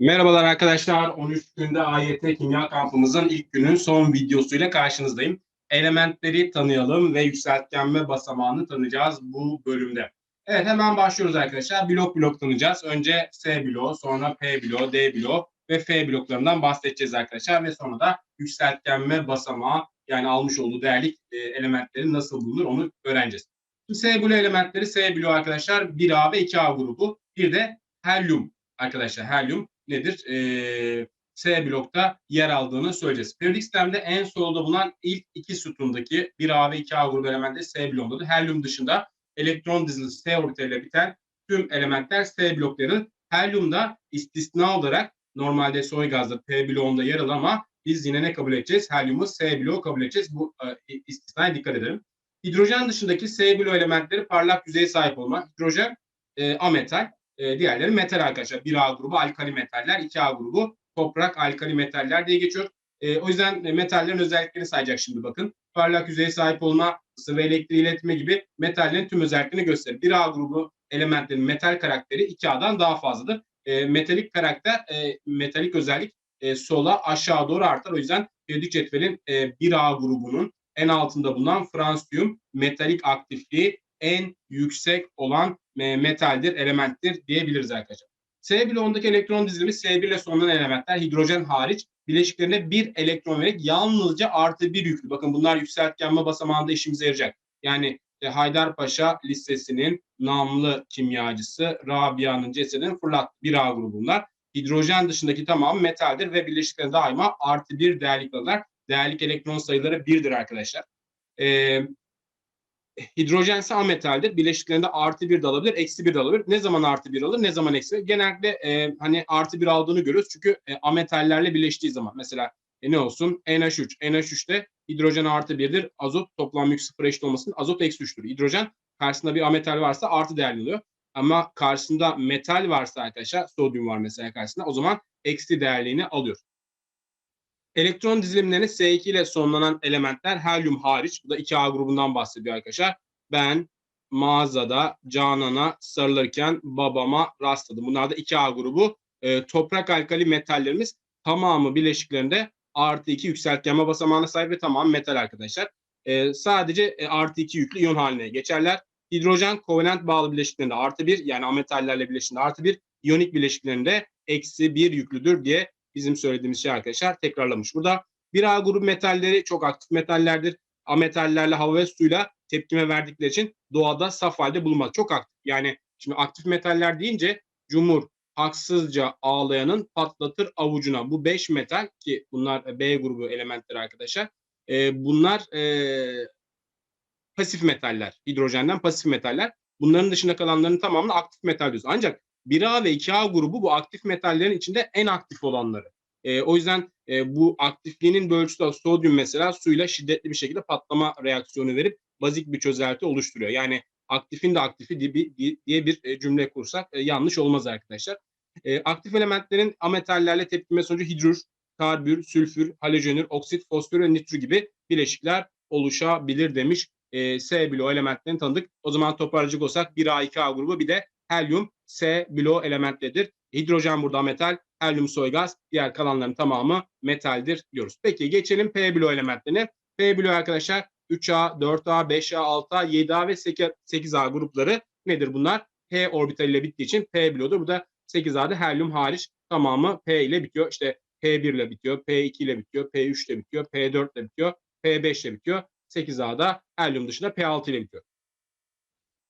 Merhabalar arkadaşlar. 13 günde AYT Kimya kampımızın ilk günün son videosuyla karşınızdayım. Elementleri tanıyalım ve yükseltgenme basamağını tanıyacağız bu bölümde. Evet hemen başlıyoruz arkadaşlar. Blok blok tanıyacağız. Önce S bloğu, sonra P bloğu, D bloğu ve F bloklarından bahsedeceğiz arkadaşlar. Ve sonra da yükseltgenme basamağı yani almış olduğu değerlik e, elementleri nasıl bulunur onu öğreneceğiz. Şimdi S bloğu elementleri S bloğu arkadaşlar 1A ve 2A grubu. Bir de helyum arkadaşlar helyum nedir? E, S blokta yer aldığını söyleyeceğiz. Periyodik sistemde en solda bulunan ilk iki sütundaki 1A ve 2A grubu elementleri S bloğundadır. Helyum dışında elektron dizilisi S orbitaliyle biten tüm elementler S bloklarının helyumda istisna olarak normalde soy gazda P bloğunda yer alır ama biz yine ne kabul edeceğiz? Helyumu S bloğu kabul edeceğiz. Bu e, istisnaya dikkat edelim. Hidrojen dışındaki S bloğu elementleri parlak yüzeye sahip olma. Hidrojen e, ametal, e, diğerleri metal arkadaşlar. 1A grubu alkali metaller, 2A grubu toprak alkali metaller diye geçiyor. E, o yüzden metallerin özelliklerini sayacak şimdi bakın. Parlak yüzeye sahip olma, ısı ve elektriği iletme gibi metallerin tüm özelliklerini gösterir. 1A grubu elementlerin metal karakteri 2A'dan daha fazladır. E, metalik karakter, e, metalik özellik e, sola aşağı doğru artar. O yüzden periyodik cetvelin e, 1A grubunun en altında bulunan fransiyum metalik aktifliği en yüksek olan e, metaldir, elementtir diyebiliriz arkadaşlar. S bloğundaki elektron dizilimi S1 ile sonlanan elementler hidrojen hariç bileşiklerine bir elektron vererek yalnızca artı bir yüklü. Bakın bunlar yükseltgenme basamağında işimize yarayacak. Yani e, Haydarpaşa Lisesi'nin namlı kimyacısı Rabia'nın cesedini fırlat bir A grubunlar. Hidrojen dışındaki tamam metaldir ve bileşiklerine daima artı bir değerlik alırlar. Değerlik elektron sayıları birdir arkadaşlar. Ee, hidrojense ametaldir. Bileşiklerinde artı bir de alabilir, eksi bir de alabilir. Ne zaman artı bir alır, ne zaman eksi? Genellikle e, hani artı bir aldığını görüyoruz. Çünkü e, ametallerle birleştiği zaman mesela e, ne olsun? NH3. NH3'te hidrojen artı birdir. Azot toplam yük sıfır eşit olmasın. Azot eksi üçtür. Hidrojen karşısında bir ametal varsa artı değerli oluyor. Ama karşısında metal varsa arkadaşlar, sodyum var mesela karşısında o zaman eksi değerliğini alıyor. Elektron dizilimlerini S2 ile sonlanan elementler helyum hariç. Bu da 2A grubundan bahsediyor arkadaşlar. Ben mağazada Canan'a sarılırken babama rastladım. Bunlar da 2A grubu. E, toprak alkali metallerimiz tamamı bileşiklerinde artı 2 yükseltgenme basamağına sahip ve tamam metal arkadaşlar. E, sadece e, artı 2 yüklü iyon haline geçerler. Hidrojen kovalent bağlı bileşiklerinde artı 1 yani ametallerle bileşiklerinde artı 1, iyonik bileşiklerinde eksi 1 yüklüdür diye bizim söylediğimiz şey arkadaşlar tekrarlamış. Burada 1A grubu metalleri çok aktif metallerdir. Ametallerle hava ve suyla tepkime verdikleri için doğada saf halde bulunmaz. Çok aktif. Yani şimdi aktif metaller deyince Cumhur haksızca ağlayanın patlatır avucuna. Bu 5 metal ki bunlar B grubu elementleri arkadaşlar. E, bunlar e, pasif metaller. Hidrojenden pasif metaller. Bunların dışında kalanların tamamını aktif metal diyoruz. Ancak 1A ve 2A grubu bu aktif metallerin içinde en aktif olanları. E, o yüzden e, bu aktifliğinin ölçüsü sodyum mesela suyla şiddetli bir şekilde patlama reaksiyonu verip bazik bir çözelti oluşturuyor. Yani aktifin de aktifi diye bir e, cümle kursak e, yanlış olmaz arkadaşlar. E, aktif elementlerin ametallerle tepkime sonucu hidrür, karbür, sülfür, halojenür, oksit, fosfor ve nitrür gibi bileşikler oluşabilir demiş. E, S bloğu elementlerini tanıdık. O zaman toparlayacak olsak 1A, 2A grubu bir de helyum S bloğu elementlidir. Hidrojen burada metal, helyum soy gaz, diğer kalanların tamamı metaldir diyoruz. Peki geçelim P bloğu elementlerine. P bloğu arkadaşlar 3A, 4A, 5A, 6A, 7A ve 8A grupları nedir bunlar? P orbitaliyle bittiği için P bloğudur. Bu da 8A'da helyum hariç tamamı P ile bitiyor. İşte P1 ile bitiyor, P2 ile bitiyor, P3 ile bitiyor, P4 ile bitiyor, P5 ile bitiyor. 8A'da helyum dışında P6 ile bitiyor.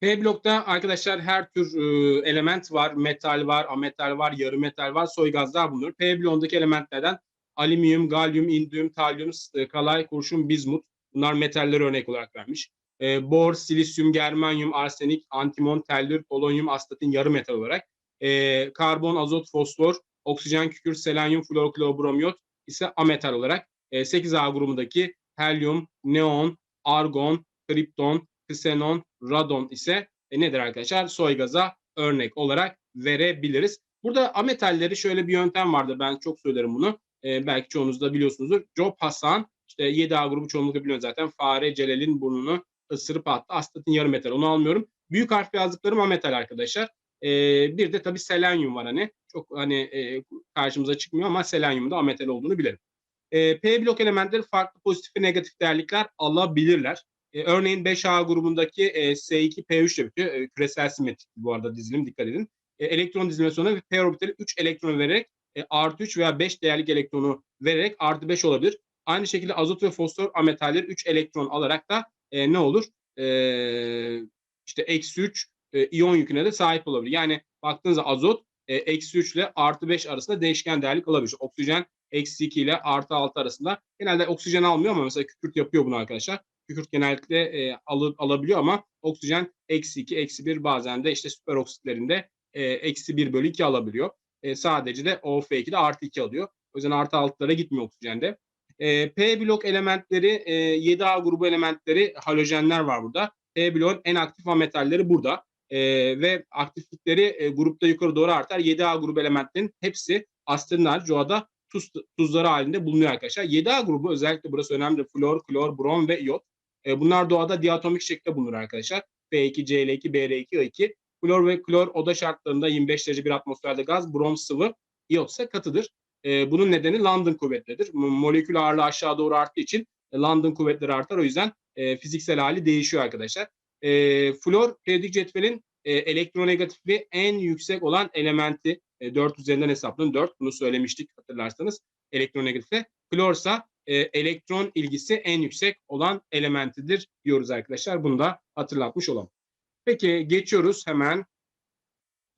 P blokta arkadaşlar her tür e, element var. Metal var, ametal var, yarı metal var, soy gazlar bulunur. P bloğundaki elementlerden alüminyum, galyum, indium, talyum, e, kalay, kurşun, bizmut. Bunlar metaller örnek olarak vermiş. E, bor, silisyum, germanyum, arsenik, antimon, tellür, polonyum, astatin yarı metal olarak. E, karbon, azot, fosfor, oksijen, kükürt, selenyum, flor, bromiyot ise ametal olarak. E, 8A grubundaki helyum, neon, argon, kripton, ksenon, radon ise e, nedir arkadaşlar? Soy gaza örnek olarak verebiliriz. Burada ametalleri şöyle bir yöntem vardır. Ben çok söylerim bunu. E, belki çoğunuz da biliyorsunuzdur. Job Hasan işte 7A grubu çoğunlukla biliyor zaten. Fare Celal'in burnunu ısırıp attı. Astatin yarı metal. Onu almıyorum. Büyük harf yazdıklarım ametal arkadaşlar. E, bir de tabii selenyum var hani. Çok hani e, karşımıza çıkmıyor ama selenyumda ametal olduğunu bilelim. E, P blok elementleri farklı pozitif ve negatif değerlikler alabilirler. E, örneğin 5A grubundaki e, S2P3 ile bitiyor. E, küresel simetrik bu arada dizilim dikkat edin. E, elektron dizilimi sonunda P orbitali 3 elektron vererek e, artı 3 veya 5 değerlik elektronu vererek artı 5 olabilir. Aynı şekilde azot ve fosfor ametalleri 3 elektron alarak da e, ne olur? E, işte eksi 3 e, iyon yüküne de sahip olabilir. Yani baktığınızda azot e, eksi 3 ile artı 5 arasında değişken değerlik alabilir. Oksijen eksi 2 ile artı 6 arasında. Genelde oksijen almıyor ama mesela kükürt yapıyor bunu arkadaşlar. Kükürt genellikle e, al, alabiliyor ama oksijen eksi 2, eksi 1 bazen de işte süper oksitlerinde e, eksi 1 bölü 2 alabiliyor. E, sadece de OF2'de artı 2 alıyor. O yüzden artı 6'lara gitmiyor oksijende. E, P blok elementleri, e, 7A grubu elementleri, halojenler var burada. P bloğun en aktif metalleri burada. E, ve aktiflikleri e, grupta yukarı doğru artar. 7A grubu elementlerin hepsi asterin doğada tuz, tuzları halinde bulunuyor arkadaşlar. 7A grubu özellikle burası önemli. Flor, klor, brom ve iot. E, bunlar doğada diatomik şekilde bulunur arkadaşlar. P2, Cl2, Br2, I2. Flor ve klor oda şartlarında 25 derece bir atmosferde gaz, brom sıvı, iot ise katıdır. E, bunun nedeni London kuvvetleridir. Molekül ağırlığı aşağı doğru arttığı için e, London kuvvetleri artar. O yüzden e, fiziksel hali değişiyor arkadaşlar. E, flor periyodik cetvelin e, elektronegatifliği en yüksek olan elementi e, 4 üzerinden hesaplanın. 4 bunu söylemiştik hatırlarsanız elektronegatifte. Klorsa e, elektron ilgisi en yüksek olan elementidir diyoruz arkadaşlar. Bunu da hatırlatmış olalım. Peki geçiyoruz hemen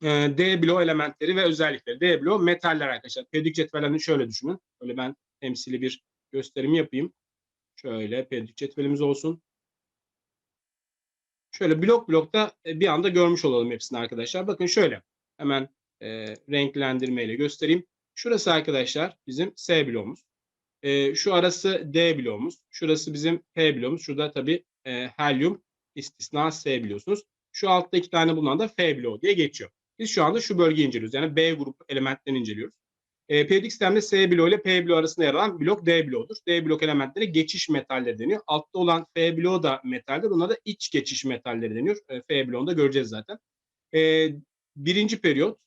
e, D bloğu elementleri ve özellikleri. D bloğu metaller arkadaşlar. Periyodik cetvellerini şöyle düşünün. Böyle ben temsili bir gösterimi yapayım. Şöyle periyodik cetvelimiz olsun. Şöyle blok blokta e, bir anda görmüş olalım hepsini arkadaşlar. Bakın şöyle hemen e, renklendirmeyle göstereyim. Şurası arkadaşlar bizim S bloğumuz. E, şu arası D bloğumuz. Şurası bizim P bloğumuz. Şurada tabii e, helyum istisna S biliyorsunuz. Şu altta iki tane bulunan da F bloğu diye geçiyor. Biz şu anda şu bölgeyi inceliyoruz. Yani B grup elementlerini inceliyoruz. E, periyodik sistemde S bloğu ile P bloğu arasında yer alan blok D bloğudur. D blok elementleri geçiş metalleri deniyor. Altta olan F bloğu da metaldir. Buna da iç geçiş metalleri deniyor. E, F bloğunu da göreceğiz zaten. E, birinci periyot,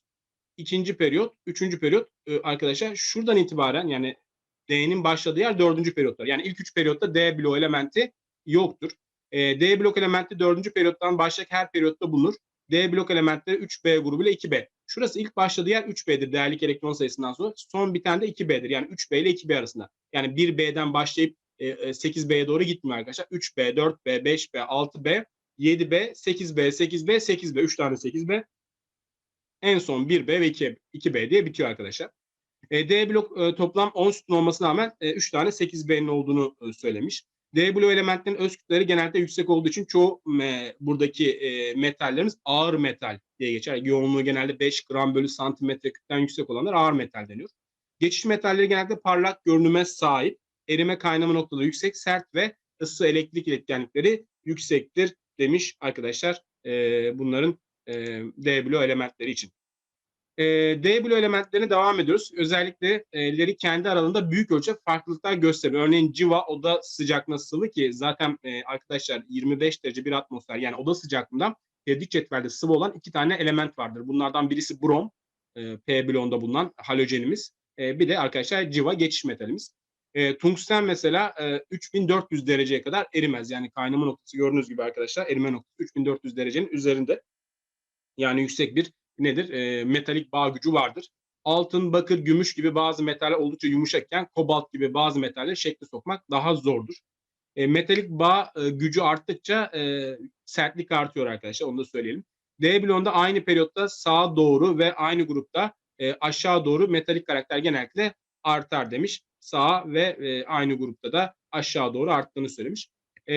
ikinci periyot, üçüncü periyot e, arkadaşlar şuradan itibaren yani D'nin başladığı yer dördüncü periyotlar. Yani ilk üç periyotta D bloğu elementi yoktur. E, D blok elementi dördüncü periyottan başlayacak her periyotta bulunur. D blok elementleri 3B grubu ile 2B. Şurası ilk başladığı yer 3B'dir değerlik elektron sayısından sonra. Son biten de 2B'dir. Yani 3B ile 2B arasında. Yani 1B'den başlayıp e, 8B'ye doğru gitmiyor arkadaşlar. 3B, 4B, 5B, 6B, 7B, 8B, 8B, 8B. 3 tane 8B. En son 1B ve 2, 2B diye bitiyor arkadaşlar. E, D blok e, toplam 10 sütun olmasına rağmen e, 3 tane 8B'nin olduğunu e, söylemiş. D bloğu elementlerin öz kütleleri genelde yüksek olduğu için çoğu e, buradaki e, metallerimiz ağır metal diye geçer. Yoğunluğu genelde 5 gram bölü santimetre küpten yüksek olanlar ağır metal deniyor. Geçiş metalleri genelde parlak görünüme sahip. Erime kaynama noktaları yüksek, sert ve ısı elektrik iletkenlikleri yüksektir demiş arkadaşlar e, bunların e, D bloğu elementleri için. E, D bloğu elementlerine devam ediyoruz. Özellikle e, kendi aralarında büyük ölçüde farklılıklar gösteriyor. Örneğin civa oda sıcaklığına sıvı ki zaten e, arkadaşlar 25 derece bir atmosfer yani oda sıcaklığından periyodik cetvelde sıvı olan iki tane element vardır. Bunlardan birisi brom, e, P bloğunda bulunan halojenimiz. E, bir de arkadaşlar civa geçiş metalimiz. E, tungsten mesela e, 3400 dereceye kadar erimez. Yani kaynama noktası gördüğünüz gibi arkadaşlar erime noktası 3400 derecenin üzerinde. Yani yüksek bir nedir? E, metalik bağ gücü vardır. Altın, bakır, gümüş gibi bazı metaller oldukça yumuşakken kobalt gibi bazı metalleri şekli sokmak daha zordur. E, metalik bağ e, gücü arttıkça e, sertlik artıyor arkadaşlar onu da söyleyelim. D bloğunda aynı periyotta sağa doğru ve aynı grupta e, aşağı doğru metalik karakter genellikle artar demiş. Sağ ve e, aynı grupta da aşağı doğru arttığını söylemiş. E,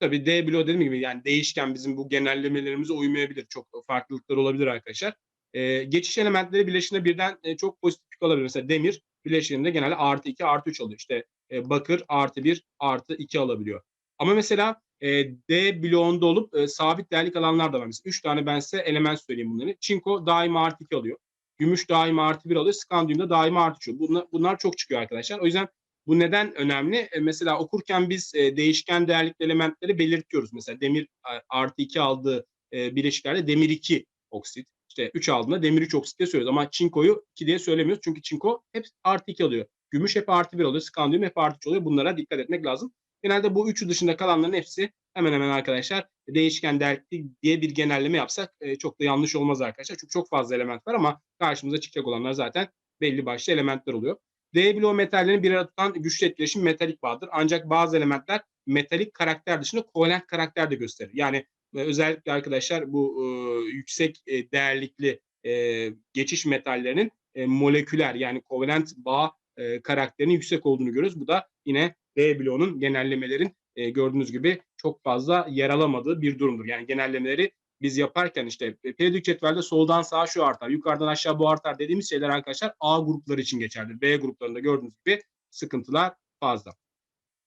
tabii D bloğu dediğim gibi yani değişken bizim bu genellemelerimize uymayabilir. Çok farklılıklar olabilir arkadaşlar. E, geçiş elementleri bileşiminde birden e, çok pozitif olabilir. Mesela demir bileşiminde genelde artı 2 artı 3 alıyor. İşte e, bakır artı 1 artı 2 alabiliyor. Ama mesela e, D bloğunda olup e, sabit değerlik alanlar da var. Mesela 3 tane ben size element söyleyeyim bunları. Çinko daima artı 2 alıyor. Gümüş daima artı 1 alıyor. Skandiyum da daima artı 3 bunlar, bunlar çok çıkıyor arkadaşlar. O yüzden bu neden önemli? E, mesela okurken biz e, değişken değerlikli elementleri belirtiyoruz. Mesela demir artı 2 aldığı e, bileşiklerde demir 2 oksit. İşte 3 aldığında demir 3 oksit diye söylüyoruz ama çinkoyu 2 diye söylemiyoruz. Çünkü çinko hep artı 2 alıyor. Gümüş hep artı 1 oluyor. Skandiyum hep artı 3 oluyor. Bunlara dikkat etmek lazım. Genelde bu üçü dışında kalanların hepsi hemen hemen arkadaşlar değişken değerli diye bir genelleme yapsak e, çok da yanlış olmaz arkadaşlar. Çünkü çok fazla element var ama karşımıza çıkacak olanlar zaten belli başlı elementler oluyor. D bloğu metallerin bir arada tutan güçlü etkileşim metalik bağdır. Ancak bazı elementler metalik karakter dışında kovalent karakter de gösterir. Yani e, özellikle arkadaşlar bu e, yüksek e, değerlikli e, geçiş metallerinin e, moleküler yani kovalent bağ e, karakterinin yüksek olduğunu görüyoruz. Bu da yine D bloğunun genellemelerin e, gördüğünüz gibi çok fazla yer alamadığı bir durumdur. Yani genellemeleri biz yaparken işte periyodik cetvelde soldan sağa şu artar, yukarıdan aşağı bu artar dediğimiz şeyler arkadaşlar A grupları için geçerlidir. B gruplarında gördüğünüz gibi sıkıntılar fazla.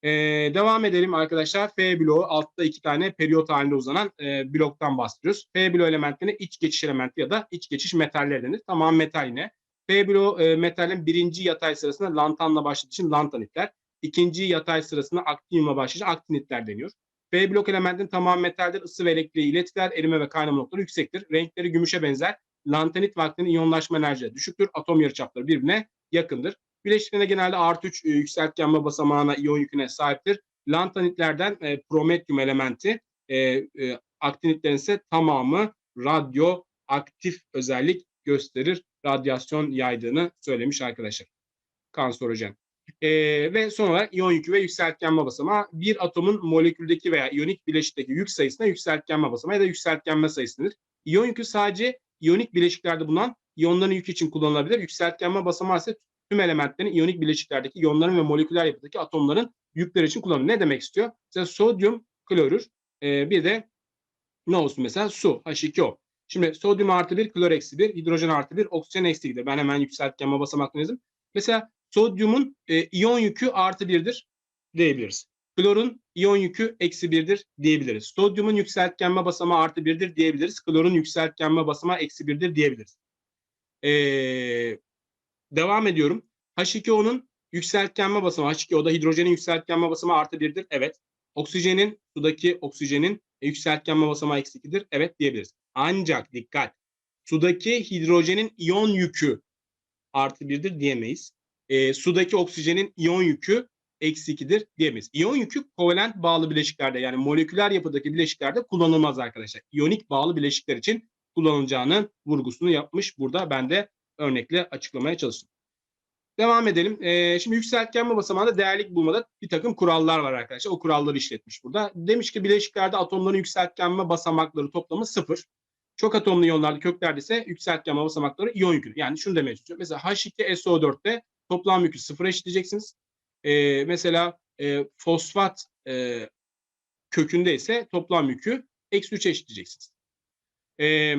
Ee, devam edelim arkadaşlar. F bloğu altta iki tane periyot halinde uzanan e, bloktan bahsediyoruz. F bloğu elementlerine iç geçiş elementi ya da iç geçiş metaller denir. Tamam metal yine. F bloğu e, metalin birinci yatay sırasında lantanla başladığı için lantanitler. ikinci yatay sırasında aktinyumla başlayınca aktinitler deniyor. B blok elementin tamam metaldir. ısı ve elektriği iletiler, erime ve kaynama noktaları yüksektir. Renkleri gümüşe benzer. Lantanit vaktinin iyonlaşma enerjisi düşüktür. Atom yarıçapları birbirine yakındır. Bileşiklerine genelde artı 3 e, yükseltgenme basamağına iyon yüküne sahiptir. Lantanitlerden e, prometyum elementi, e, e, aktinitlerin ise tamamı radyoaktif özellik gösterir. Radyasyon yaydığını söylemiş arkadaşlar. Kanserojen. E, ve son olarak iyon yükü ve yükseltgenme basamağı bir atomun moleküldeki veya iyonik bileşikteki yük sayısına yükseltgenme basamağı ya da yükseltgenme sayısı denir. İyon yükü sadece iyonik bileşiklerde bulunan iyonların yükü için kullanılabilir. Yükseltgenme basamağı ise tüm elementlerin iyonik bileşiklerdeki iyonların ve moleküler yapıdaki atomların yükleri için kullanılır. Ne demek istiyor? Mesela sodyum klorür e, bir de ne olsun mesela su H2O. Şimdi sodyum artı 1, klor eksi 1, hidrojen artı 1, oksijen eksi 2'de. Ben hemen yükseltgenme basamaklarını yazayım. Mesela sodyumun e, iyon yükü artı 1'dir diyebiliriz. Klorun iyon yükü eksi 1'dir diyebiliriz. Sodyumun yükseltgenme basamağı artı 1'dir diyebiliriz. Klorun yükseltgenme basamağı eksi 1'dir diyebiliriz. Ee, devam ediyorum. H2O'nun yükseltgenme basamağı, H2O'da hidrojenin yükseltgenme basamağı artı 1'dir. Evet. Oksijenin, sudaki oksijenin yükseltgenme basamağı eksi 2'dir. Evet diyebiliriz. Ancak dikkat. Sudaki hidrojenin iyon yükü artı 1'dir diyemeyiz. E, sudaki oksijenin iyon yükü eksi 2'dir diyemeyiz. İyon yükü kovalent bağlı bileşiklerde yani moleküler yapıdaki bileşiklerde kullanılmaz arkadaşlar. İyonik bağlı bileşikler için kullanılacağının vurgusunu yapmış. Burada ben de örnekle açıklamaya çalıştım. Devam edelim. Ee, şimdi yükseltgenme basamağında değerlik bulmada bir takım kurallar var arkadaşlar. O kuralları işletmiş burada. Demiş ki bileşiklerde atomların yükseltgenme basamakları toplamı sıfır. Çok atomlu iyonlarda köklerde ise yükseltgenme basamakları iyon yükü. Yani şunu demeye çalışıyorum. Mesela H2SO4'te toplam yükü sıfıra eşitleyeceksiniz. Ee, mesela e, fosfat e, kökünde ise toplam yükü eksi 3'e eşitleyeceksiniz. Ee,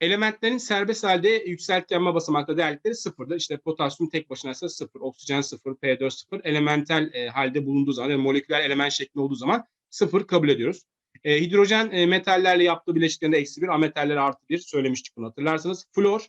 elementlerin serbest halde yükseltgenme basamakta değerlikleri sıfırdır. İşte potasyum tek başına ise sıfır, oksijen sıfır, P4 sıfır. Elementel e, halde bulunduğu zaman, yani moleküler element şeklinde olduğu zaman sıfır kabul ediyoruz. E, hidrojen e, metallerle yaptığı bileşiklerinde eksi bir, ametaller artı bir söylemiştik bunu hatırlarsanız. Flor,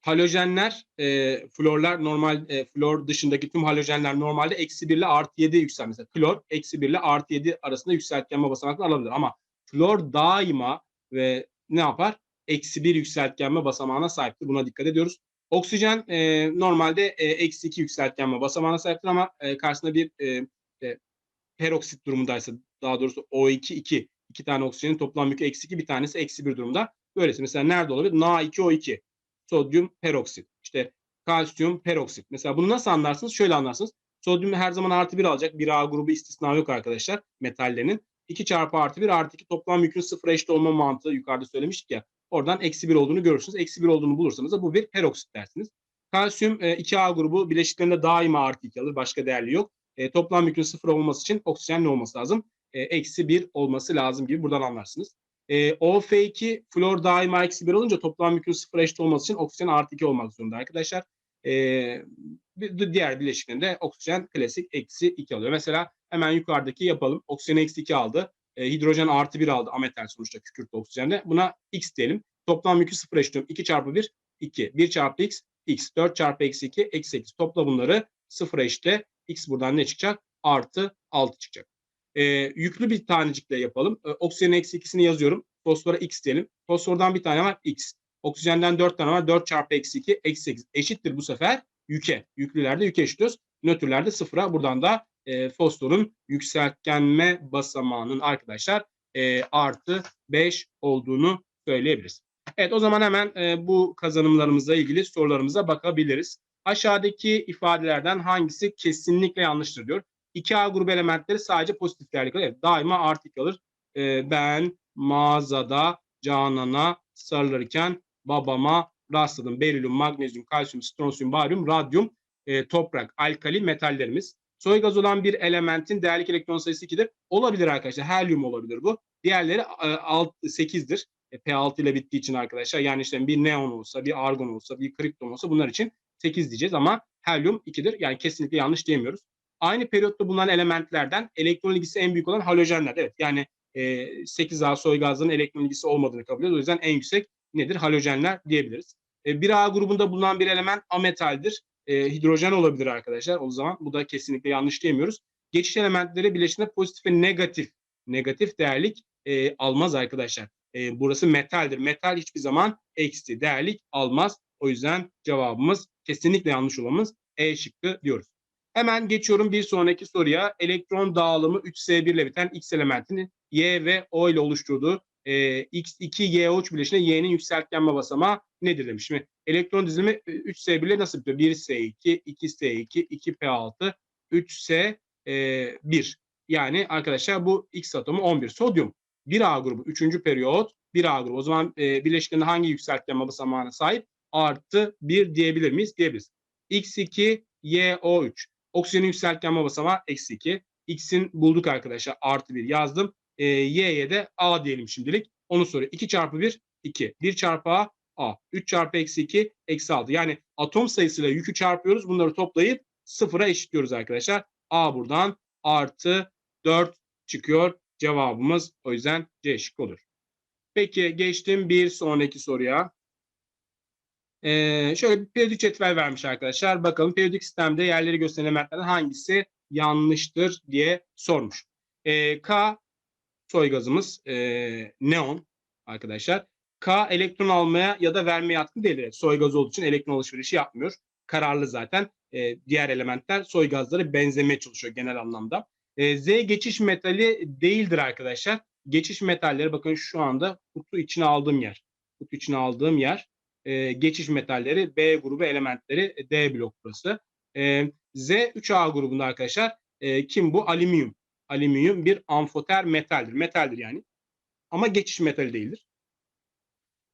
halojenler, e, florlar normal, e, flor dışındaki tüm halojenler normalde eksi 1 ile artı 7 yükselmesi. Klor eksi 1 ile artı 7 arasında yükseltgenme basamakları alabilir. Ama flor daima ve ne yapar? Eksi 1 yükseltgenme basamağına sahiptir. Buna dikkat ediyoruz. Oksijen e, normalde e, eksi 2 yükseltgenme basamağına sahiptir ama e, karşısında bir e, e, peroksit durumundaysa daha doğrusu O2 2 iki tane oksijenin toplam yükü eksi 2 bir tanesi eksi 1 durumda. Böylesi mesela nerede olabilir? Na2O2 sodyum peroksit. İşte kalsiyum peroksit. Mesela bunu nasıl anlarsınız? Şöyle anlarsınız. Sodyum her zaman artı 1 alacak. Bir A grubu istisna yok arkadaşlar metallerinin. 2 çarpı artı 1 artı 2 toplam yükün sıfıra eşit olma mantığı yukarıda söylemiştik ya. Oradan eksi 1 olduğunu görürsünüz. Eksi 1 olduğunu bulursanız da bu bir peroksit dersiniz. Kalsiyum 2A grubu bileşiklerinde daima artı 2 alır. Başka değerli yok. E, toplam yükün sıfır olması için oksijen ne olması lazım? E, eksi 1 olması lazım gibi buradan anlarsınız. E, OF2 flor daima eksi 1 olunca toplam yükün sıfır eşit olması için oksijen artı 2 olmak zorunda arkadaşlar. E, diğer bileşiklerinde oksijen klasik eksi 2 alıyor. Mesela hemen yukarıdaki yapalım. Oksijen eksi 2 aldı. E, hidrojen artı 1 aldı ametal sonuçta kükürtlü oksijende. Buna x diyelim. Toplam yükü sıfır eşitliyorum. 2 çarpı 1 2. 1 çarpı x x. 4 çarpı eksi 2 eksi 8. Topla bunları sıfıra eşitle. X buradan ne çıkacak? Artı 6 çıkacak. E, yüklü bir tanecikle yapalım. E, oksijen eksi 2'sini yazıyorum. Fosfora X diyelim. Fosfordan bir tane var X. Oksijenden 4 tane var. 4 çarpı eksi 2 eksi 8 eşittir bu sefer yüke. Yüklülerde yüke eşitliyoruz. Nötrlerde sıfıra. Buradan da e, fosforun yükseltgenme basamağının arkadaşlar e, artı 5 olduğunu söyleyebiliriz. Evet o zaman hemen e, bu kazanımlarımızla ilgili sorularımıza bakabiliriz. Aşağıdaki ifadelerden hangisi kesinlikle yanlıştır diyor. 2A grubu elementleri sadece pozitif değerli kalır. Evet, daima artı kalır. E, ben mağazada Canan'a sarılırken babama rastladım. Berilyum, magnezyum, kalsiyum, stronsiyum, baryum, radyum, e, toprak, alkali metallerimiz. Soy gaz olan bir elementin değerlik elektron sayısı 2'dir. Olabilir arkadaşlar. Helyum olabilir bu. Diğerleri e, 8'dir. E, P6 ile bittiği için arkadaşlar. Yani işte bir neon olsa, bir argon olsa, bir kripton olsa bunlar için 8 diyeceğiz ama helyum 2'dir. Yani kesinlikle yanlış diyemiyoruz. Aynı periyotta bulunan elementlerden elektron ilgisi en büyük olan halojenler. Evet yani e, 8A soy gazlarının elektron ilgisi olmadığını kabul ediyoruz. O yüzden en yüksek nedir? Halojenler diyebiliriz. E, 1A grubunda bulunan bir element ametaldir. E, hidrojen olabilir arkadaşlar. O zaman bu da kesinlikle yanlış diyemiyoruz. Geçiş elementleri bileşimde pozitif ve negatif negatif değerlik e, almaz arkadaşlar. E, burası metaldir. Metal hiçbir zaman eksi değerlik almaz. O yüzden cevabımız kesinlikle yanlış olamaz. E şıkkı diyoruz. Hemen geçiyorum bir sonraki soruya. Elektron dağılımı 3S1 ile biten X elementinin Y ve O ile oluşturduğu e, X2YO3 bileşine Y'nin yükseltgenme basamağı nedir demiş. Şimdi elektron dizilimi 3S1 ile nasıl bitiyor? 1S2, 2S2, 2P6, 3S1. Yani arkadaşlar bu X atomu 11. Sodyum 1A grubu 3. periyot 1A grubu. O zaman e, bileşiklerinde hangi yükseltgenme basamağına sahip? Artı 1 diyebilir miyiz? Diyebiliriz. X2 YO3. Oksijenin yükseltgenme basamağı eksi 2. X'in bulduk arkadaşlar. Artı 1 yazdım. E, Y'ye de A diyelim şimdilik. Onu soruyor. 2 çarpı 1 2. 1 çarpı A A. 3 çarpı eksi 2 eksi 6. Yani atom sayısıyla yükü çarpıyoruz. Bunları toplayıp sıfıra eşitliyoruz arkadaşlar. A buradan artı 4 çıkıyor. Cevabımız o yüzden C şık olur. Peki geçtim bir sonraki soruya. Ee, şöyle bir periyodik cetvel vermiş arkadaşlar. Bakalım periyodik sistemde yerleri gösteren elementlerden hangisi yanlıştır diye sormuş. Ee, K soy gazımız e, neon arkadaşlar. K elektron almaya ya da vermeye yatkın değil. Soy gazı olduğu için elektron alışverişi yapmıyor. Kararlı zaten. E, diğer elementler soy gazları benzemeye çalışıyor genel anlamda. E, Z geçiş metali değildir arkadaşlar. Geçiş metalleri bakın şu anda kutu içine aldığım yer. Kutu içine aldığım yer. E, geçiş metalleri B grubu elementleri D blok burası. E, Z 3A grubunda arkadaşlar e, kim bu? Alüminyum. Alüminyum bir amfoter metaldir. Metaldir yani. Ama geçiş metali değildir.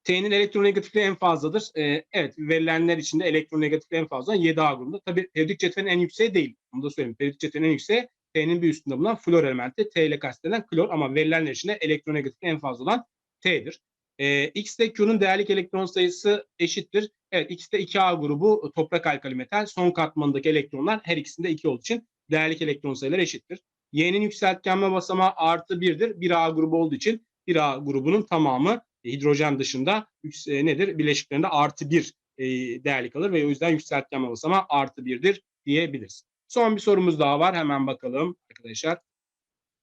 T'nin elektronegatifliği en fazladır. Ee, evet verilenler içinde elektronegatifliği en fazla 7A grubunda. Tabii periyodik cetvelin en yükseği değil. Onu da söyleyeyim. Periyodik cetvelin en yükseği T'nin bir üstünde bulunan flor elementi. T ile kastedilen klor ama verilenler içinde elektronegatifliği en fazla olan T'dir. Ee, X ile Q'nun değerlik elektron sayısı eşittir. Evet X'te 2A grubu toprak alkali metal. Son katmanındaki elektronlar her ikisinde 2 olduğu için değerlik elektron sayıları eşittir. Y'nin yükseltgenme basamağı artı 1'dir. 1A grubu olduğu için 1A grubunun tamamı hidrojen dışında e, nedir? Bileşiklerinde artı 1 e, değerli kalır ve o yüzden yükseltgenme basamağı artı 1'dir diyebiliriz. Son bir sorumuz daha var. Hemen bakalım arkadaşlar.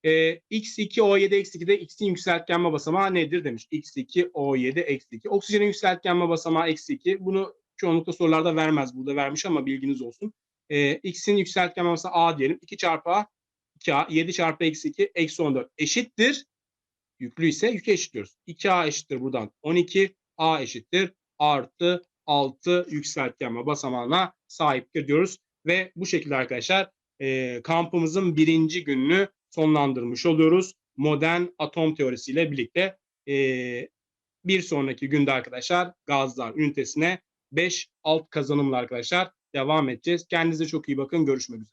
E, X2 O7 eksi 2'de X'in yükseltgenme basamağı nedir demiş. X2 O7 eksi 2. Oksijenin yükseltgenme basamağı eksi 2. Bunu çoğunlukla sorularda vermez. Burada vermiş ama bilginiz olsun. E, X'in yükseltgenme basamağı A diyelim. 2 çarpı A 2A 7 çarpı eksi 2 eksi 14 eşittir. Yüklü ise yükü eşitliyoruz. 2A eşittir buradan 12. A eşittir artı 6 yükseltgenme basamağına sahiptir diyoruz. Ve bu şekilde arkadaşlar e, kampımızın birinci gününü sonlandırmış oluyoruz. Modern atom teorisiyle birlikte e, bir sonraki günde arkadaşlar gazlar ünitesine 5 alt kazanımlı arkadaşlar devam edeceğiz. Kendinize çok iyi bakın. Görüşmek üzere.